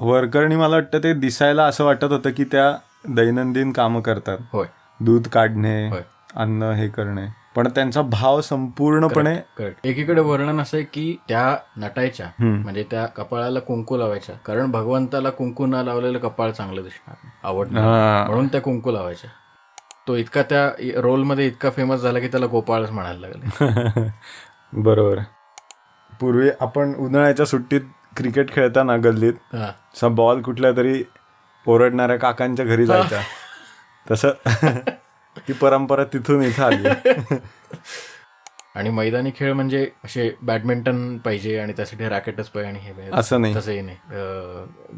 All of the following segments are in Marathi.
वर्करनी मला वाटतं ते दिसायला असं वाटत होतं की त्या दैनंदिन कामं करतात. होय. दूध काढणे. अन्न हे करणे. पण त्यांचा भाव संपूर्णपणे एकीकडे वर्णन असं आहे की त्या नटायच्या म्हणजे त्या कपाळाला कुंकू लावायच्या. कारण भगवंताला कुंकू न लावलेलं कपाळ चांगलं दिसणार आवडणार. म्हणून त्या कुंकू लावायच्या. तो इतका त्या रोलमध्ये इतका फेमस झाला की त्याला गोपाळच म्हणायला लागले. बरोबर. पूर्वी आपण उन्हाळ्याच्या सुट्टीत क्रिकेट खेळताना गल्लीत. असा बॉल कुठल्या तरी ओरडणाऱ्या काकांच्या घरी जायचा. तसं ती परंपरा तिथून इथं आली. आणि मैदानी खेळ म्हणजे असे बॅडमिंटन पाहिजे आणि त्यासाठी रॅकेटच पाहिजे आणि हे पाहिजे. असं नाही. तसंही नाही.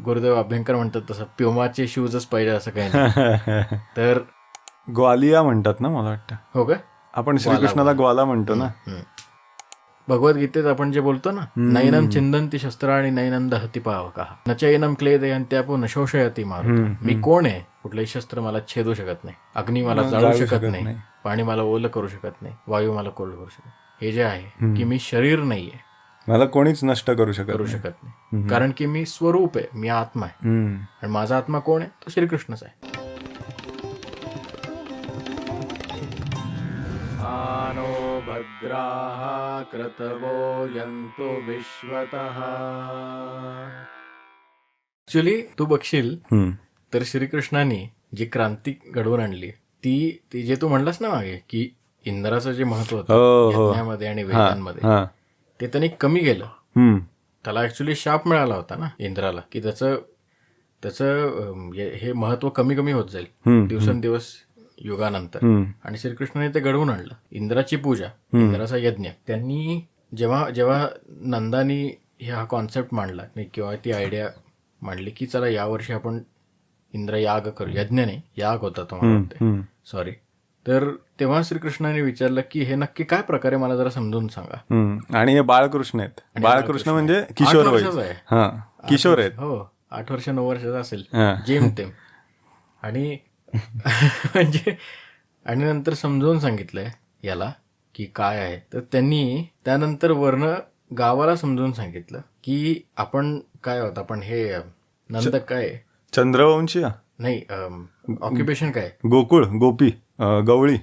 गुरुदेव अभ्यंकर म्हणतात तसं प्युमाचे शूजच पाहिजे असं काही तर ग्वालिया म्हणतात ना मला वाटतं. हो का? आपण श्रीकृष्णाला ग्वाला म्हणतो ना. भगवद्गीतेत आपण जे बोलतो ना नैनम चिंदंती शस्त्राणी नैनम दहती पावका. न चैनम क्ले शोषयती मारू मी कोण आहे? कुठलंही शस्त्र मला छेदू शकत नाही. अग्नी मला जाळू शकत नाही. पाणी मला ओलं करू शकत नाही. वायू मला कोल्ड करू शकत नाही. हे जे आहे की मी शरीर नाहीये. मला कोणीच नष्ट करू शकत करू नाही. शकत नाही. कारण की मी स्वरूप आहे मी आत्मा आहे. आणि माझा आत्मा कोण आहे? तो श्रीकृष्णच आहे. भद्राः क्रतवो यन्तु विश्वतः ऍक्च्युली तू बघशील. तर श्रीकृष्णाने जी क्रांती घडवून आणली ती ती जे तू म्हणलास ना मागे की इंद्राचं जे महत्त्व हो, होतं हो. यज्ञामध्ये आणि वेदांमध्ये ते त्यांनी कमी केलं. त्याला ऍक्च्युली शाप मिळाला होता ना इंद्राला की त्याचं त्याचं हे- महत्त्व कमी कमी होत जाईल. दिवसेंदिवस युगानंतर. आणि श्रीकृष्णाने ते घडवून आणलं. इंद्राची पूजा इंद्राचा यज्ञ. त्यांनी जेव्हा जेव्हा नंदानी हा कॉन्सेप्ट मांडला किंवा ती आयडिया मांडली की चला यावर्षी आपण इंद्र याग करू. यज्ञ नाही याग होता तो. सॉरी तर तेव्हा श्रीकृष्णाने विचारलं की हे नक्की काय प्रकारे मला जरा समजून सांगा. आणि हे बाळकृष्ण आहेत. बाळकृष्ण म्हणजे किशोर आहे. किशोर आहेत. हो आठ वर्ष नऊ वर्षाचा असेल. जेम तेम. आणि म्हणजे आणि नंतर समजावून सांगितलंय याला की काय आहे. तर त्यांनी त्यानंतर वर्ण गावाला समजावून सांगितलं की आपण काय होत आपण हे नंद काय? चंद्रवंशी? नाही ऑक्युपेशन काय? गोकुळ गोपी गवळी.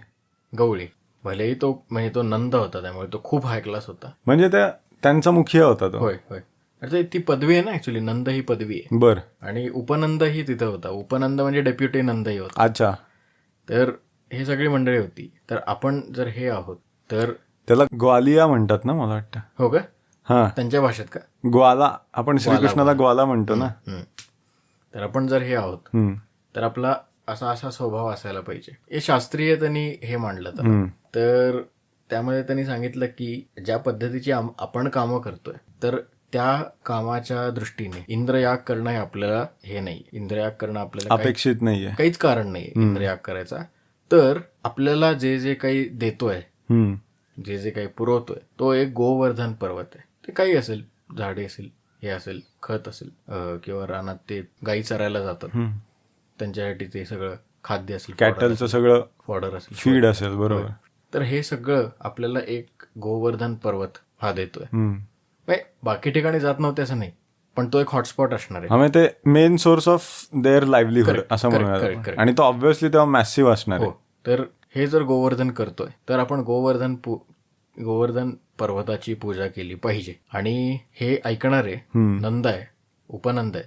गवळी. भलेही तो म्हणजे तो नंद होता त्यामुळे तो खूप हाय क्लास होता. म्हणजे त्या त्यांचा मुखिया होता तो. होय होय. अरे ती पदवी आहे ना ऍक्च्युली नंद ही पदवी आहे. बर. आणि उपनंद ही तिथं होता. उपनंद म्हणजे डेप्युटी नंदही होता. अच्छा. तर हे सगळी मंडळी होती. तर आपण जर हे आहोत तर त्याला ग्वालिया म्हणतात ना मला वाटतं. हो का? हा. त्यांच्या भाषेत का? ग्वाला. आपण श्रीकृष्णाला ग्वाला म्हणतो ना. हम्म. तर आपण जर हे आहोत. तर आपला असा असा स्वभाव असायला पाहिजे. हे शास्त्रीय त्यांनी हे मांडलं तर. त्यामध्ये त्यांनी सांगितलं की ज्या पद्धतीची आपण कामं करतोय तर त्या कामाच्या दृष्टीने इंद्रयाग करणं हे आपल्याला हे नाही इंद्रयाग करणं आपल्याला अपेक्षित नाहीये. काहीच कारण नाही इंद्रयाग करायचा. तर आपल्याला जे जे काही देतोय. जे जे काही पुरवतोय तो एक गोवर्धन पर्वत आहे. ते काही असेल झाडे असेल हे असेल खत असेल किंवा रानात ते गाई चरायला जातात. त्यांच्यासाठी ते सगळं खाद्य असेल कॅटलचं सगळं फॉडर असेल फीड असेल बरोबर. तर हे सगळं आपल्याला एक गोवर्धन पर्वत हा देतोय. बाकी ठिकाणी जात नव्हते असं नाही पण तो एक हॉटस्पॉट असणार आहे. म्हणजे ते main source of their livelihood Correct, असं correct, म्हणूया correct, आपण. correct. आणि तो ऑब्व्हियसली तेव्हा मॅसिव्ह असणार आहे. हो तर हे जर गोवर्धन करतोय तर आपण गोवर्धन पू गोवर्धन पर्वताची पूजा केली पाहिजे. आणि हे ऐकणारे नंद आहे उपनंद आहे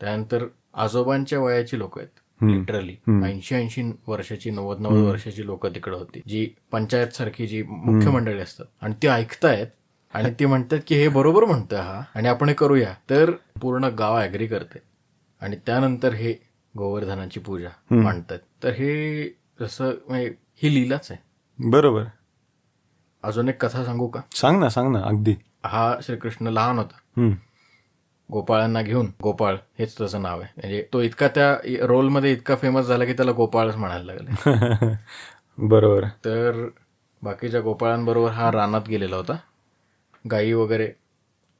त्यानंतर आजोबांच्या वयाची लोक आहेत लिटरली ऐंशी ऐंशी वर्षाची नव्वद नव्वद वर्षाची लोक तिकडे होती जी पंचायत सारखी जी मुख्य मंडळी असतात. आणि ती ऐकतायत आणि ती म्हणतात की हे बरोबर म्हणतोय हा. आणि आपण हे करूया. तर पूर्ण गाव ऍग्री करते. आणि त्यानंतर हे गोवर्धनाची पूजा मांडतात. तर हे जसं म्हणजे ही लीलाच आहे. बरोबर. अजून एक कथा सांगू का? सांग ना सांग ना अगदी. हा श्रीकृष्ण लहान होता. गोपाळांना घेऊन गोपाळ हेच त्याचं नाव आहे. म्हणजे तो इतका त्या रोलमध्ये इतका फेमस झाला की त्याला गोपाळच म्हणायला लागले. बरोबर. तर बाकीच्या गोपाळांबरोबर हा रानात गेलेला होता. गायी वगैरे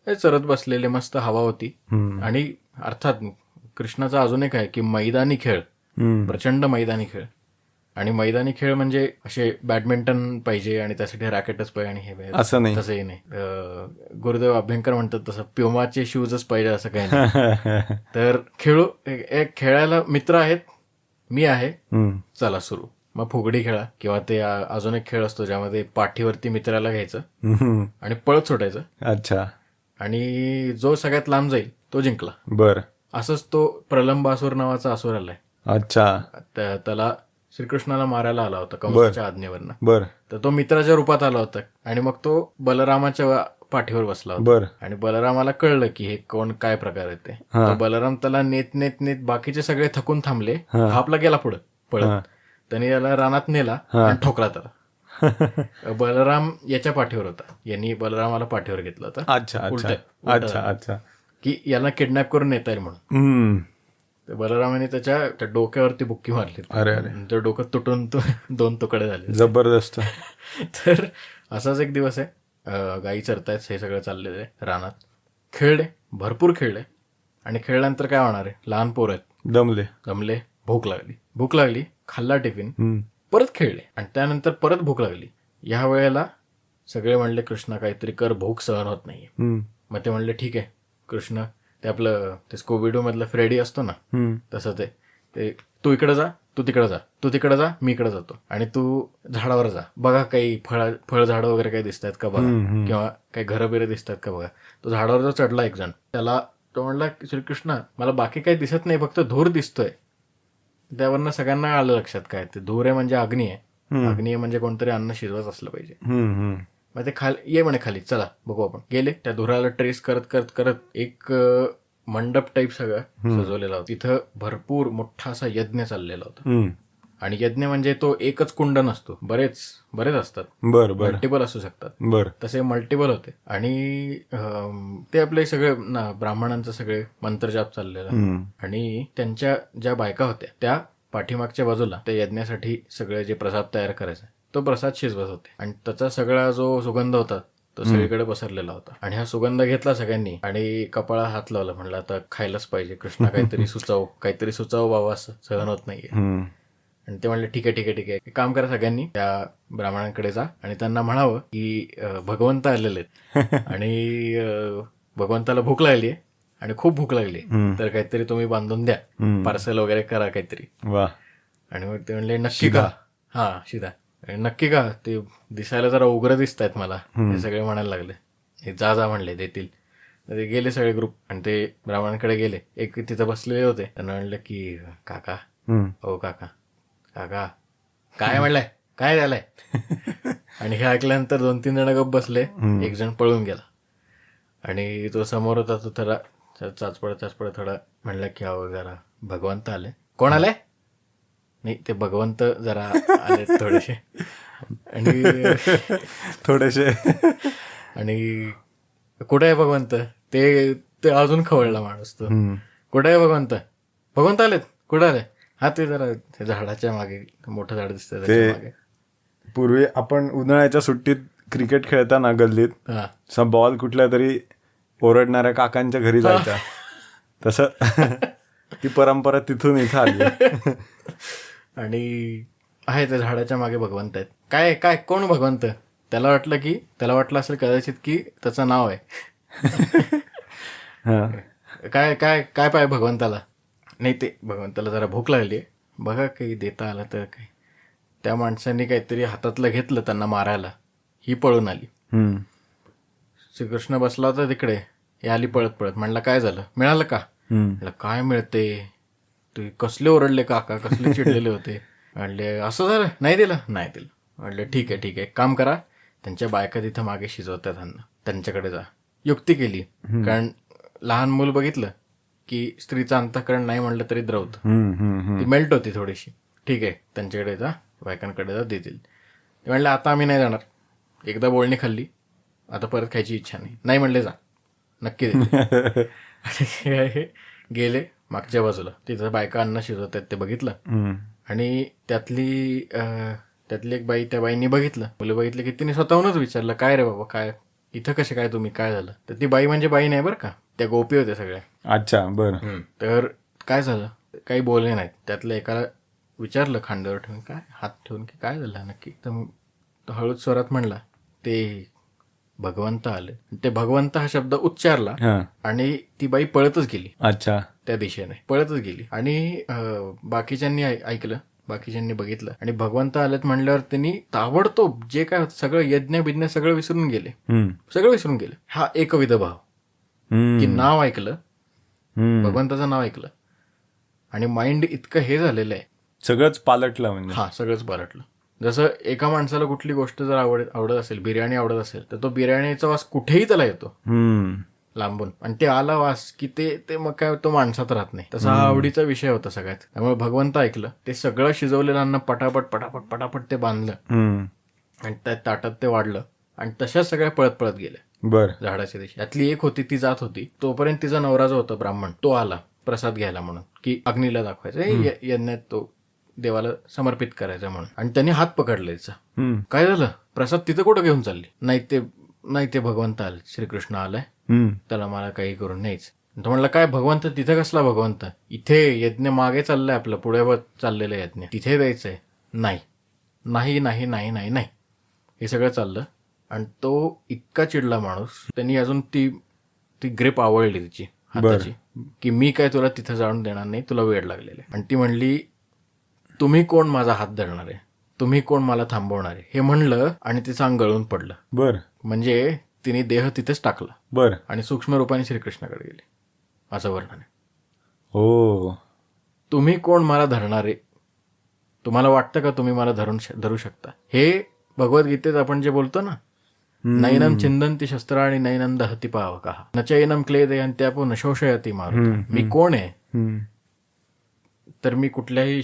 हे चरत बसलेले मस्त हवा होती. आणि अर्थात कृष्णाचा अजून एक आहे की मैदानी खेळ. प्रचंड मैदानी खेळ आणि मैदानी खेळ म्हणजे असे बॅडमिंटन पाहिजे आणि त्यासाठी रॅकेटच पाहिजे आणि हे पाहिजे. असं नाही तसंही नाही गुरुदेव अभ्यंकर म्हणतात तसं प्युमाचे शूजच पाहिजे असं काही नाही तर खेळू खेळायला मित्र आहेत मी आहे. चला सुरू मग फुगडी खेळा किंवा ते अजून एक खेळ असतो ज्यामध्ये पाठीवरती मित्राला घ्यायचं. आणि पळत सुटायचं. अच्छा. आणि जो सगळ्यात लांब जाईल तो जिंकला. बर. असंच तो प्रलंबासूर नावाचा असुर आलाय. अच्छा. त्या- त्याला श्रीकृष्णाला मारायला आला होता कंसाच्या आज्ञेवरनं. बर. तर तो मित्राच्या रूपात आला होता आणि मग तो बलरामाच्या पाठीवर बसला होता. बर. आणि बलरामाला कळलं की हे कोण काय प्रकार आहे ते. बलराम त्याला नेत नेत नेत बाकीचे सगळे थकून थांबले. हा. आपला गेला पुढं पळत. त्याने याला रानात नेला आणि ठोकला त्याला. बलराम याच्या पाठीवर होता. यांनी बलरामाला पाठीवर घेतलं होतं. अच्छा अच्छा. अच्छा अच्छा. की याला किडनॅप करून नेता येईल म्हणून. बलरामाने त्याच्या त्या डोक्यावरती बुक्की मारली. अरे अरे. तर डोकं तुटून तो दोन तुकडे झाले. जबरदस्त. तर असाच एक दिवस आहे. गायी चरतायत हे सगळं चाललेलं आहे रानात. खेळले भरपूर खेळले आणि खेळल्यानंतर काय होणार आहे? लहान पोरं आहेत. दमले. जमले भूक लागली. भूक लागली. खाल्ला टिफिन. परत खेळले. आणि त्यानंतर परत भूक लागली. या वेळेला सगळे म्हणले कृष्णा काहीतरी कर भूक सहन होत नाहीये. मग ते म्हणले ठीक आहे कृष्ण ते आपलं ते स्कोविडो मधलं फ्रेडी असतो ना. तसं ते ते इकडे जा तू तिकडे जा तू तिकडे जा मी इकडे जातो. आणि तू झाडावर जा. बघा काही फळ फळझाडं वगैरे काही दिसत आहेत का बघा? किंवा काही घरं बिरं दिसत आहेत का बघा? तो झाडावर जो चढला एक जण त्याला तो म्हणला श्रीकृष्ण मला बाकी काही दिसत नाही फक्त धूर दिसतोय. त्यावरनं सगळ्यांना आलं लक्षात काय? ते धूर म्हणजे अग्नी आहे. अग्नी म्हणजे कोणतरी अन्न शिजवत असलं पाहिजे. मग ते खाली ये म्हणे खाली चला बघू आपण. गेले त्या धुराला ट्रेस करत करत करत एक मंडप टाईप सगळं सजवलेला होता. तिथं भरपूर मोठा असा यज्ञ चाललेला होता. आणि यज्ञ म्हणजे तो एकच कुंड नसतो. बरेच बरेच असतात. बर बर. मल्टिपल असू शकतात. बर. तसे मल्टिपल होते. आणि ते आपले सगळे ना ब्राह्मणांचं सगळे मंत्रजाप चाललेला. आणि त्यांच्या ज्या बायका होत्या त्या पाठीमागच्या बाजूला त्या यज्ञासाठी सगळे जे प्रसाद तयार करायचे तो प्रसाद शिजवत होते. आणि त्याचा सगळा जो सुगंध होता तो सगळीकडे पसरलेला होता. आणि हा सुगंध घेतला सगळ्यांनी. आणि कपाळा हात लावला म्हणलं आता खायलाच पाहिजे. कृष्णा काहीतरी सुचाव काहीतरी सुचाव बाबा असं सहन होत नाहीये. आणि ते म्हणले ठीक आहे ठीक आहे ठीक आहे. काम करा सगळ्यांनी त्या ब्राह्मणांकडे जा आणि त्यांना म्हणावं की भगवंत आलेले आहेत. आणि भगवंताला भूक लागली आहे आणि खूप भूक लागली. तर काहीतरी तुम्ही बांधून द्या. पार्सल वगैरे करा काहीतरी. वा. आणि मग ते म्हणले नक्की का हा शिदा. आणि नक्की का ते दिसायला जरा उग्र दिसत आहेत मला हे सगळे म्हणायला लागले. हे जा जा म्हणले देतील. ते गेले सगळे ग्रुप आणि ते ब्राह्मणांकडे गेले. एक तिथं बसलेले होते. त्यांना म्हणलं की काका. हो काका. काका काय म्हणलंय? काय झालंय? आणि हे ऐकल्यानंतर दोन तीन जण गप बसले. एक जण पळून गेला. आणि तो समोर होता तो थोडा चाचपडत चाचपडत थोडा म्हणला की अहो जरा भगवंत आले. कोण आले? नाही ते भगवंत जरा आले थोडेसे. आणि थोडेसे. आणि कुठे आहे भगवंत? ते ते अजून खवळला माणूस तो. कुठे आहे भगवंत? भगवंत आलेत? कुठे आले? हा ते जरा ते झाडाच्या मागे मोठं झाड दिसतं त्याच्यामागे. पूर्वी आपण उन्हाळ्याच्या सुट्टीत क्रिकेट खेळताना गल्लीत हा. असा बॉल कुठल्या तरी ओरडणाऱ्या काकांच्या घरी जायचा. तसं ती परंपरा तिथून इथं आली. आणि आहे त्या झाडाच्या मागे भगवंत आहेत. काय काय कोण भगवंत? त्याला वाटलं की त्याला वाटलं असेल कदाचित की त्याचं नाव आहे. हा. काय काय काय पाय भगवंताला? नाही ते भगवंताला जरा भूक लागली बघा काही देता आलं तर काही. त्या माणसाने काहीतरी हातातलं घेतलं त्यांना मारायला. ही पळून आली. श्रीकृष्ण बसला होता तिकडे. हे आली पळत पळत. म्हणला काय झालं? मिळालं का. म्हणलं काय मिळते? तू कसले ओरडले काका? कसले चिडलेले होते? म्हणले असं झालं नाही दिलं? नाही दिलं. म्हणलं ठीक आहे ठीक आहे. एक काम करा. त्यांच्या बायका तिथं मागे शिजवतात त्यांना त्यांच्याकडे जा. युक्ती केली. कारण लहान मूल बघितलं. की स्त्रीचं अंतकरण नाही म्हणलं तरी द्रवत. ती मेल्ट होती थोडीशी. ठीक आहे त्यांच्याकडे जा बायकांकडे जा देतील. ते म्हणले आता आम्ही नाही जाणार. एकदा बोलणी खाल्ली आता परत खायची इच्छा नाही. नाही म्हणले जा. नक्की हे गेले मागच्या बाजूला. तिथं बायका अन्न शिजवत आहेत ते बघितलं. आणि त्यातली त्यातली एक बाई त्या बाईंनी बघितलं. मुलं बघितलं की तिने स्वतःहूनच विचारलं काय रे बाबा काय इथं कसे काय तुम्ही? काय झालं? तर ती बाई म्हणजे बाई नाही बरं का. त्या गोपी होत्या सगळ्या. अच्छा बर. तर काय झालं? काही बोलले नाहीत. त्यातल्या एकाला विचारलं खांद्यावर ठेवून काय? हात ठेवून की काय झालं? नक्की. तर हळूच स्वरात म्हणला ते भगवंत आले. ते भगवंत हा शब्द उच्चारला आणि ती बाई पळतच गेली. अच्छा. त्या दिशेने. पळतच गेली. आणि बाकीच्यांनी ऐकलं. बाकीच्यांनी बघितलं. आणि भगवंत आलेत म्हणल्यावर त्यांनी ताबडतोब जे काय होतं सगळं यज्ञ बिज्ञ सगळं विसरून गेले. सगळं विसरून गेले. हा एकविध भाव. की नाव ऐकलं. भगवंताचं नाव ऐकलं. आणि माइंड इतकं हे झालेलं आहे. सगळंच पालटलं म्हणजे. हा सगळंच पालटलं. जसं एका माणसाला कुठली गोष्ट जर आवड आवडत असेल बिर्याणी आवडत असेल तर तो बिर्याणीचा वास कुठेही त्याला येतो. हम्म. लांबून. आणि ते आला वास की ते ते मग काय तो माणसात राहत नाही. तसा हा आवडीचा विषय होता सगळ्यात. त्यामुळे भगवंत ऐकलं. ते सगळं शिजवलेलं अन्न पटापट पटापट पटापट ते बांधलं. आणि त्या ताटात ते वाढलं. आणि तशाच सगळ्या पळत पळत गेल्या. बर. झाडाच्या दिशे यातली एक होती ती जात होती. तोपर्यंत तिचा नवरा जो होता ब्राह्मण तो आला प्रसाद घ्यायला म्हणून की अग्नीला दाखवायचं. य- यज्ञात तो देवाला समर्पित करायचा म्हणून. आणि त्यांनी हात पकडला तिचा हम्म. काय झालं? प्रसाद तिथं कुठं घेऊन चालली? नाही ते नाही ते भगवंत आले. श्रीकृष्ण आलाय. त्याला मला काही करून नाहीच तो म्हणला काय भगवंत? तिथं कसला भगवंत? इथे यज्ञ मागे चाललाय आपलं पुढे चाललेलं यज्ञ. तिथे द्यायचंय. नाही. नाही नाही नाही नाही नाही. हे सगळं चाललं. आणि तो इतका चिडला माणूस त्यांनी अजून ती ती ग्रेप आवडली तिची हाताची. की मी काय तुला तिथं जाऊन देणार नाही तुला वेळ लागलेला आहे. आणि ती म्हणली तुम्ही कोण माझा हात धरणार आहे? तुम्ही कोण मला थांबवणार आहे? हे म्हणलं आणि तिचं अंग गळून पडलं. बर. म्हणजे तिने देह तिथेच टाकला. बर. आणि सूक्ष्म रूपाने श्रीकृष्णाकडे गेले. असं वर्णन आहे. हो. तुम्ही कोण मला धरणारे तुम्हाला वाटतं का तुम्ही मला धरून धरू शकता? हे भगवद्गीतेत आपण जे बोलतो ना नैनम चिंदंती शस्त्र आणि नैनम दहती पावका न चैनम क्ले दयंत्यापो न शोषयती मारू मी कोण आहे तर मी कुठल्याही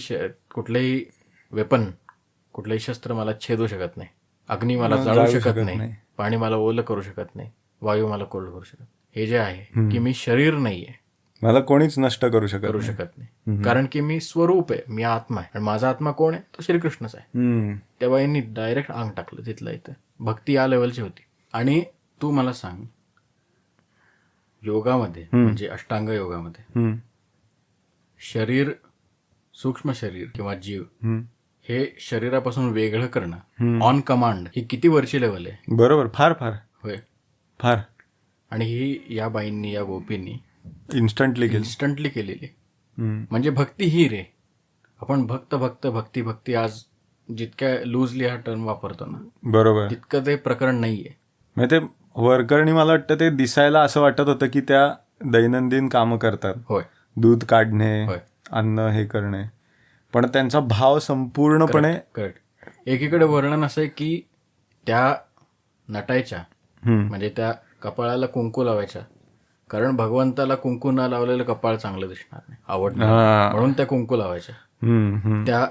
कुठल्याही वेपन कुठलंही शस्त्र मला छेदू शकत नाही अग्नी मला जाळू शकत नाही पाणी मला ओलं करू शकत नाही वायू मला कोल्ड करू शकत हे जे आहे की मी शरीर नाहीये मला कोणीच नष्ट करू शकत करू नाही. शकत नाही. कारण की मी स्वरूप आहे मी आत्मा आहे. आणि माझा आत्मा कोण आहे? तो श्रीकृष्णच आहे. त्या बाईंनी डायरेक्ट अंग टाकलं तिथलं इथं. भक्ती या लेवलची होती. आणि तू मला सांग योगामध्ये म्हणजे अष्टांग योगामध्ये शरीर सूक्ष्म शरीर किंवा जीव हे शरीरापासून वेगळं करणं ऑन कमांड ही किती वरची लेवल आहे? बरोबर फार फार. होय. फार. आणि ही या बाईंनी या गोपींनी इन्स्टंटली गेली इन्स्टंटली केलेली. म्हणजे भक्ती ही रे. आपण भक्त भक्त भक्ती भक्ती आज जितक्या लूजली हा टर्म वापरतो ना बरोबर. तितकं ते प्रकरण नाहीये. म्हणजे ते वरकरणी मला वाटतं ते दिसायला असं वाटत होतं की त्या दैनंदिन कामं करतात. होय. दूध काढणे होय. अन्न हे करणे. पण त्यांचा भाव संपूर्णपणे करेक्ट एकीकडे वर्णन असं आहे की त्या नटायच्या हम्म, म्हणजे त्या कपाळाला कुंकू लावायच्या कारण भगवंताला कुंकू न लावलेलं कपाळ चांगलं दिसणार नाही आवडणार. म्हणून त्या कुंकू लावायच्या. त्या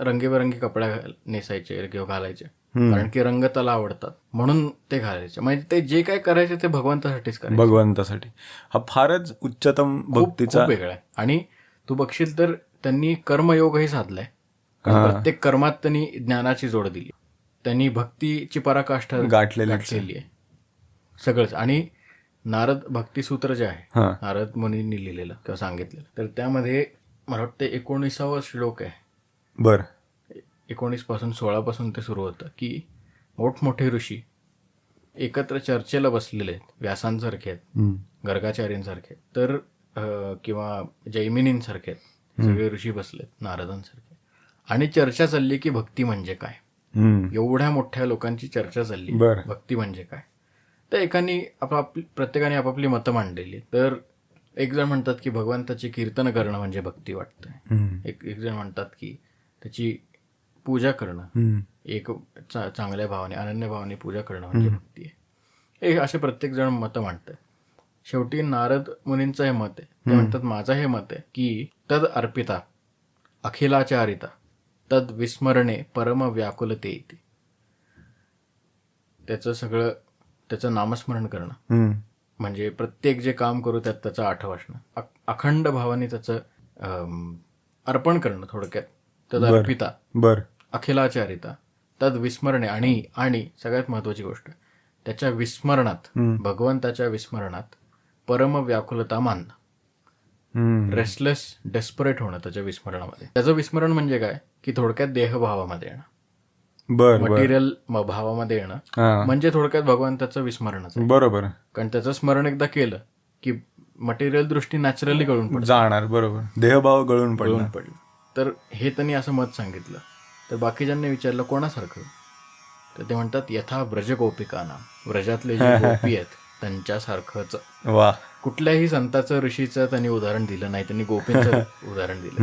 रंगीबेरंगी कपड्या नेसायचे किंवा घालायचे. कारण की रंग त्याला आवडतात म्हणून ते घालायचे. म्हणजे ते जे काय करायचे ते भगवंतासाठीच करायचे. भगवंतासाठी. हा फारच उच्चतम भक्तीचा वेगळा आहे. आणि तू बघशील तर त्यांनी कर्मयोगही साधलाय. प्रत्येक कर्मात त्यांनी ज्ञानाची जोड दिली. त्यांनी भक्तीची पराकाष्ठा गाठलेली आहे. सगळंच. आणि नारद भक्तिसूत्र जे आहे नारद मुनींनी लिहिलेलं किंवा सांगितलेलं. तर त्यामध्ये मला वाटतं एकोणीसावा श्लोक आहे. बर. एकोणीसपासून सोळा पासून ते सुरू होतं की मोठमोठे ऋषी एकत्र चर्चेला बसलेले आहेत व्यासांसारखे आहेत गर्गाचार्यांसारखे. तर किंवा जैमिनींसारखे आहेत. सगळे ऋषी बसलेत नारदांसारखे आणि चर्चा चालली की भक्ती म्हणजे काय? एवढ्या मोठ्या लोकांची चर्चा चालली. भक्ती म्हणजे काय? तर एकानी आपापली प्रत्येकाने आपापली मतं मांडलेली. तर एक जण म्हणतात की भगवंताची कीर्तन करणं म्हणजे भक्ती वाटतंय. एक एक जण म्हणतात की त्याची पूजा करणं एक चांगल्या भावाने अनन्य भावाने पूजा करणं म्हणजे भक्ती आहे. हे असे प्रत्येक जण मतं मांडतात शेवटी नारद मुनींचं हे मत आहे. ते म्हणतात माझं हे मत आहे की तद अर्पिता अखिलाचारिता तद विस्मरणे परम व्याकुलते येते त्याचं सगळं त्याचं नामस्मरण करणं. म्हणजे प्रत्येक जे काम करू त्यात त्याचं आठव असणं. अख- अखंड भावाने त्याचं अर्पण करणं थोडक्यात. तद अर्पिता. बर. अखिलाचारिता. तद विस्मरणे आणि आणि सगळ्यात महत्वाची गोष्ट. त्याच्या विस्मरणात भगवंताच्या विस्मरणात परम व्याकुलता मानणं. रेस्टलेस डेस्परेट होणं त्याच्या विस्मरणामध्ये. त्याचं विस्मरण म्हणजे काय? की थोडक्यात देहभावामध्ये येणं. बर मटेरियल भावामध्ये येणं. म्हणजे थोडक्यात भगवंताचं विस्मरणच आहे. बरोबर. कारण त्याचं स्मरण एकदा केलं की मटेरियल दृष्टी नॅचरली गळून जाणार बरोबर. देहभाव गळून पडणार. पडलं. तर हे त्यांनी असं मत सांगितलं. तर बाकीच्यांनी विचारलं कोणासारखं? तर ते म्हणतात यथा ब्रज गोपिका नाम व्रजातले जे गोपी आहेत त्यांच्यासारखंच. वा. कुठल्याही संताचं ऋषीचं त्यांनी उदाहरण दिलं नाही. त्यांनी गोपींचं उदाहरण दिलं.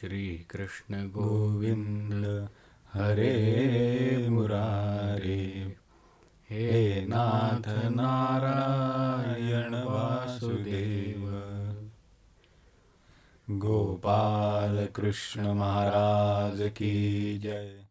श्रीकृष्ण गोविंद हरे मुरारे। हे नाथ नारायण वासुदेव। गोपाल कृष्ण महाराज की जय।